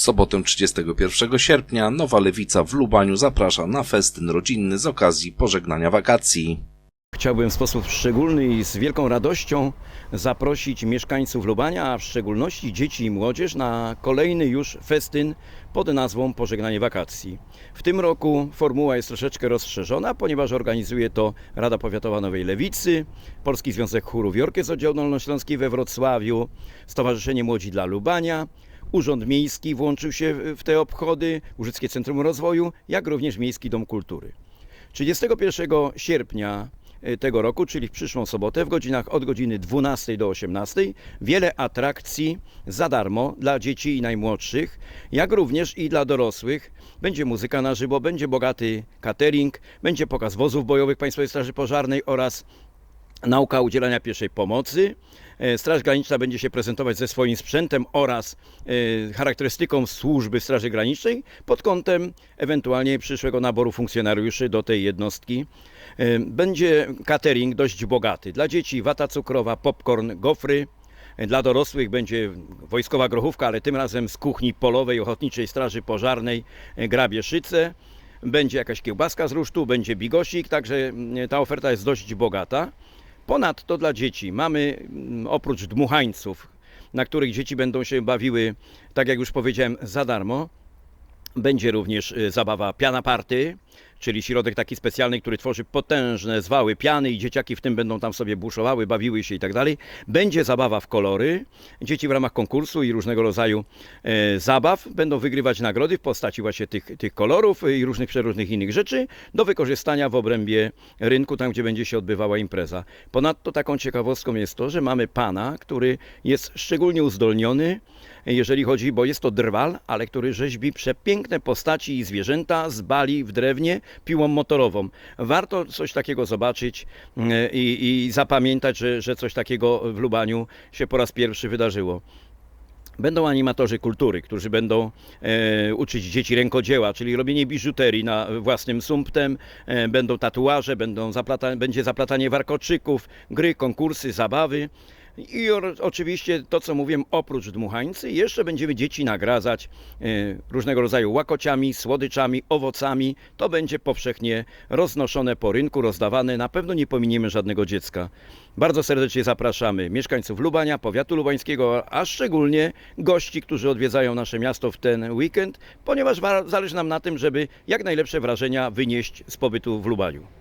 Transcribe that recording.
W sobotę 31 sierpnia Nowa Lewica w Lubaniu zaprasza na festyn rodzinny z okazji pożegnania wakacji. Chciałbym w sposób szczególny i z wielką radością zaprosić mieszkańców Lubania, a w szczególności dzieci i młodzież na kolejny już festyn pod nazwą Pożegnanie wakacji. W tym roku formuła jest troszeczkę rozszerzona, ponieważ organizuje to Rada Powiatowa Nowej Lewicy, Polski Związek Chórów i Orkiestr Oddział Dolnośląski we Wrocławiu, Stowarzyszenie Młodzi dla Lubania, Urząd Miejski włączył się w te obchody, Łużyckie Centrum Rozwoju, jak również Miejski Dom Kultury. 31 sierpnia y, tego roku, czyli w przyszłą sobotę, w godzinach od godziny 12 do 18, wiele atrakcji za darmo dla dzieci i najmłodszych, jak również i dla dorosłych. Będzie muzyka na żywo, będzie bogaty catering, będzie pokaz wozów bojowych Państwowej Straży Pożarnej oraz nauka udzielania pierwszej pomocy. E, Straż Graniczna będzie się prezentować ze swoim sprzętem oraz e, charakterystyką służby Straży Granicznej pod kątem ewentualnie przyszłego naboru funkcjonariuszy do tej jednostki. E, Będzie catering dość bogaty. Dla dzieci wata cukrowa, popcorn, gofry. Dla dorosłych będzie wojskowa grochówka, ale tym razem z kuchni polowej Ochotniczej Straży Pożarnej e, grabieżyce. Będzie jakaś kiełbaska z rusztu, będzie bigosik, także mm, ta oferta jest dość bogata. Ponadto dla dzieci mamy mm, oprócz dmuchańców, na których dzieci będą się bawiły, tak jak już powiedziałem, za darmo, będzie również y, zabawa piana party, czyli środek taki specjalny, który tworzy potężne zwały piany i dzieciaki w tym będą tam sobie buszowały, bawiły się i tak dalej. Będzie zabawa w kolory. Dzieci w ramach konkursu i różnego rodzaju e, zabaw będą wygrywać nagrody w postaci właśnie tych, tych kolorów i różnych przeróżnych innych rzeczy do wykorzystania w obrębie rynku, tam gdzie będzie się odbywała impreza. Ponadto taką ciekawostką jest to, że mamy pana, który jest szczególnie uzdolniony, jeżeli chodzi, bo jest to drwal, ale który rzeźbi przepiękne postaci i zwierzęta z bali w drewnie piłą motorową. Warto coś takiego zobaczyć e, i, i zapamiętać, że, że coś takiego w Lubaniu się po raz pierwszy wydarzyło. Będą animatorzy kultury, którzy będą e, uczyć dzieci rękodzieła, czyli robienie biżuterii na własnym sumptem. E, będą tatuaże, będą zaplata, będzie zaplatanie warkoczyków, gry, konkursy, zabawy. I oczywiście to, co mówiłem, oprócz dmuchańcy, jeszcze będziemy dzieci nagradzać e, różnego rodzaju łakociami, słodyczami, owocami. To będzie powszechnie roznoszone po rynku, rozdawane. Na pewno nie pominiemy żadnego dziecka. Bardzo serdecznie zapraszamy mieszkańców Lubania, powiatu lubańskiego, a szczególnie gości, którzy odwiedzają nasze miasto w ten weekend, ponieważ wa- zależy nam na tym, żeby jak najlepsze wrażenia wynieść z pobytu w Lubaniu.